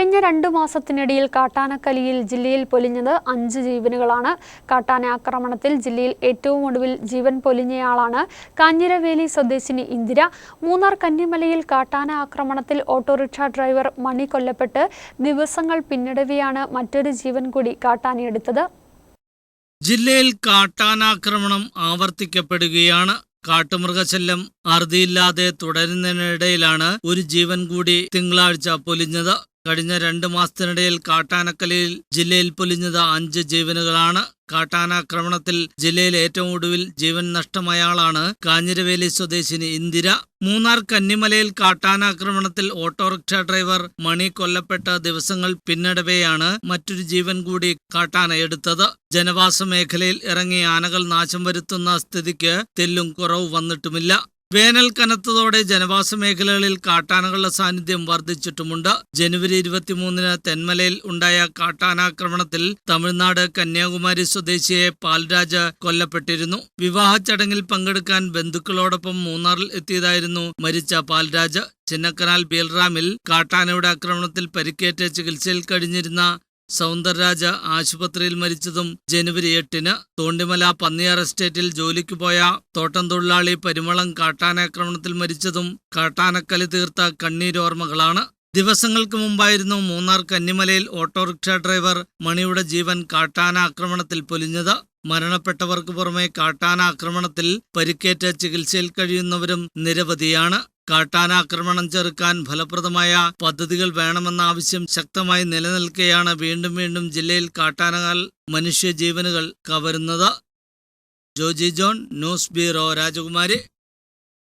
കഴിഞ്ഞ രണ്ടു മാസത്തിനിടയിൽ കാട്ടാനക്കലിയിൽ ജില്ലയിൽ പൊലിഞ്ഞത് അഞ്ച് ജീവനുകളാണ്. കാട്ടാന ആക്രമണത്തിൽ ജില്ലയിൽ ഏറ്റവും ഒടുവിൽ ജീവൻ പൊലിഞ്ഞയാളാണ് കാഞ്ഞിരവേലി സ്വദേശിനി ഇന്ദിര. മൂന്നാർ കന്നിമലയിൽ കാട്ടാന ആക്രമണത്തിൽ ഓട്ടോറിക്ഷ ഡ്രൈവർ മണി കൊല്ലപ്പെട്ട് ദിവസങ്ങൾ പിന്നിടവെയാണ് മറ്റൊരു ജീവൻ കൂടി കാട്ടാനയെടുത്തത്. ജില്ലയിൽ കാട്ടാനാക്രമണം ആവർത്തിക്കപ്പെടുകയാണ്. കാട്ടുമൃഗശല്യം അറുതിയില്ലാതെ തുടരുന്നതിനിടയിലാണ് ഒരു ജീവൻ കൂടി തിങ്കളാഴ്ച പൊലിഞ്ഞത്. കഴിഞ്ഞ രണ്ട് മാസത്തിനിടയിൽ കാട്ടാനക്കലയിൽ ജില്ലയിൽ പൊലിഞ്ഞത് അഞ്ച് ജീവനുകളാണ്. കാട്ടാനാക്രമണത്തിൽ ജില്ലയിൽ ഏറ്റവും ഒടുവിൽ ജീവൻ നഷ്ടമായാളാണ് കാഞ്ഞിരവേലി സ്വദേശിനി ഇന്ദിര. മൂന്നാർ കന്നിമലയിൽ കാട്ടാനാക്രമണത്തിൽ ഓട്ടോറിക്ഷ ഡ്രൈവർ മണി കൊല്ലപ്പെട്ട ദിവസങ്ങൾ പിന്നിടവെയാണ് മറ്റൊരു ജീവൻ കൂടി കാട്ടാന എടുത്തത്. ജനവാസ മേഖലയിൽ ഇറങ്ങി ആനകൾ നാശം വരുത്തുന്ന സ്ഥിതിക്ക് തെല്ലും കുറവ് വന്നിട്ടുമില്ല. വേനൽ കനത്തതോടെ ജനവാസ മേഖലകളിൽ കാട്ടാനകളുടെ സാന്നിധ്യം വർദ്ധിച്ചിട്ടുമുണ്ട്. ജനുവരി ഇരുപത്തിമൂന്നിന് തെന്മലയിൽ ഉണ്ടായ കാട്ടാനാക്രമണത്തിൽ തമിഴ്നാട് കന്യാകുമാരി സ്വദേശിയെ പാൽരാജ് കൊല്ലപ്പെട്ടിരുന്നു. വിവാഹ ചടങ്ങിൽ പങ്കെടുക്കാൻ ബന്ധുക്കളോടൊപ്പം മൂന്നാറിൽ എത്തിയതായിരുന്നു മരിച്ച പാൽരാജ്. ചിന്നക്കനാൽ ബീൽറാമിൽ കാട്ടാനയുടെ ആക്രമണത്തിൽ പരിക്കേറ്റ് ചികിത്സയിൽ കഴിഞ്ഞിരുന്ന സൗന്ദർരാജ ആശുപത്രിയിൽ മരിച്ചതും ജനുവരി എട്ടിന് തോണ്ടിമല പന്നിയാർ എസ്റ്റേറ്റിൽ ജോലിക്ക് പോയ തോട്ടം തൊഴിലാളി പരിമളം കാട്ടാനാക്രമണത്തിൽ മരിച്ചതും കാട്ടാനക്കലി തീർത്ത കണ്ണീരോർമ്മകളാണ് ദിവസങ്ങൾക്ക് മുമ്പായിരുന്നു മൂന്നാർ കന്നിമലയിൽ ഓട്ടോറിക്ഷ ഡ്രൈവർ മണിയുടെ ജീവൻ കാട്ടാന ആക്രമണത്തിൽ പൊലിഞ്ഞത്. മരണപ്പെട്ടവർക്ക് പുറമെ കാട്ടാന ആക്രമണത്തിൽ പരിക്കേറ്റ് ചികിത്സയിൽ കഴിയുന്നവരും നിരവധിയാണ്. കാട്ടാനാക്രമണം ചെറുക്കാൻ ഫലപ്രദമായ പദ്ധതികൾ വേണമെന്ന ആവശ്യം ശക്തമായി നിലനിൽക്കെയാണ് വീണ്ടും വീണ്ടും ജില്ലയിൽ കാട്ടാനകൾ മനുഷ്യജീവനുകൾ കവരുന്നത്. Joji John news bureau Rajakumari.